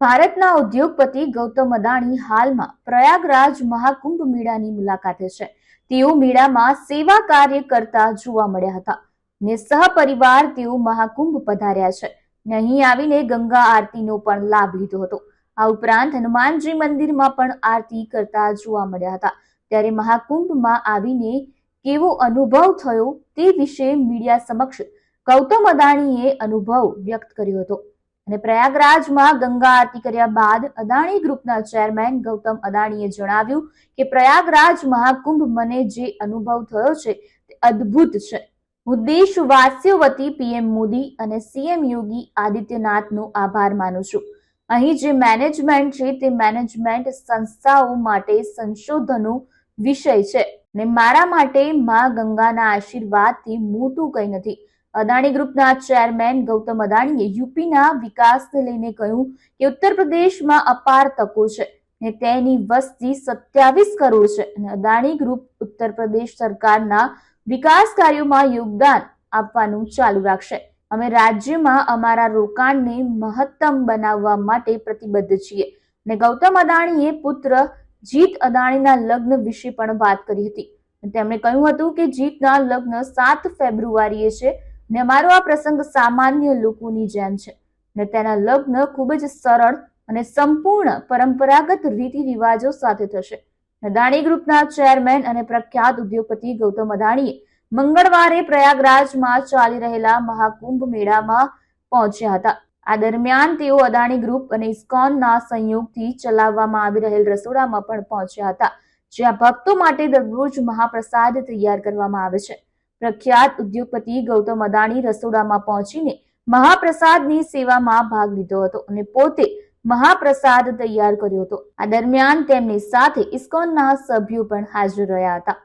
ભારતના ઉદ્યોગપતિ ગૌતમ અદાણી હાલમાં પ્રયાગરાજ મહાકુંભ મેળાની મુલાકાતે છે. તેઓ મેળામાં સેવા કાર્ય કરતા જોવા મળ્યા હતા ને સહપરિવાર તેઓ મહાકુંભ પધાર્યા છે. અહીં આવીને ગંગા આરતીનો પણ લાભ લીધો હતો. આ ઉપરાંત હનુમાનજી મંદિરમાં પણ આરતી કરતા જોવા મળ્યા હતા. ત્યારે મહાકુંભમાં આવીને કેવો અનુભવ થયો તે વિશે મીડિયા સમક્ષ ગૌતમ અદાણીએ અનુભવ વ્યક્ત કર્યો હતો. અને પ્રયાગરાજમાં ગંગા આરતી કર્યા બાદ અદાણી ગ્રુપના ચેરમેન ગૌતમ અદાણીએ જણાવ્યું કે પ્રયાગરાજ મહાકુંભ મને જે અનુભવ થયો છે તે અદ્ભુત છે. હું દેશવાસીઓ વતી પીએમ મોદી અને સીએમ યોગી આદિત્યનાથનો આભાર માનું છું. અહીં જે મેનેજમેન્ટ છે તે મેનેજમેન્ટ સંસ્થાઓ માટે સંશોધનો વિષય છે ને મારા માટે માં ગંગાના આશીર્વાદથી મોટું કંઈ નથી. અદાણી ગ્રુપના ચેરમેન ગૌતમ અદાણીએ યુપીના વિકાસને લઈને કહ્યું કે ઉત્તર પ્રદેશમાં અપાર તકો છે ને તેની વસ્તી સત્યાવીસ કરોડ છે અને અદાણી ગ્રુપ ઉત્તર પ્રદેશ સરકારના વિકાસ કાર્યોમાં યોગદાન આપવાનું ચાલુ રાખશે. અમે રાજ્યમાં અમારા રોકાણને મહત્તમ બનાવવા માટે પ્રતિબદ્ધ છીએ ને ગૌતમ અદાણીએ પુત્ર જીત અદાણીના લગ્ન વિશે પણ વાત કરી હતી. તેમણે કહ્યું હતું કે જીતના લગ્ન સાત ફેબ્રુઆરીએ છે ને મારો આ પ્રસંગ સામાન્ય લોકોની જેમ છે. ને તેના લગ્ન ખૂબ જ સરળ અને સંપૂર્ણ પરંપરાગત રીતિ રિવાજો સાથે થશે. અદાણી ગ્રુપના ચેરમેન અને પ્રખ્યાત ઉદ્યોગપતિ ગૌતમ અદાણીએ મંગળવારે પ્રયાગરાજમાં ચાલી રહેલા મહાકુંભ મેળામાં પહોંચ્યા હતા. આ દરમિયાન તેઓ અદાણી ગ્રુપ અને ઇસ્કોનના સંયોગથી ચલાવવામાં આવી રહેલ રસોડામાં પણ પહોંચ્યા હતા. જ્યાં ભક્તો માટે દરરોજ મહાપ્રસાદ તૈયાર કરવામાં આવે છે. પ્રખ્યાત ઉદ્યોગપતિ ગૌતમ અદાણી રસોડામાં પહોંચીને મહાપ્રસાદની સેવામાં ભાગ લીધો હતો અને પોતે મહાપ્રસાદ તૈયાર કર્યો હતો. આ દરમિયાન તેમની સાથે ઇસ્કોનના સભ્યો પણ હાજર રહ્યા હતા.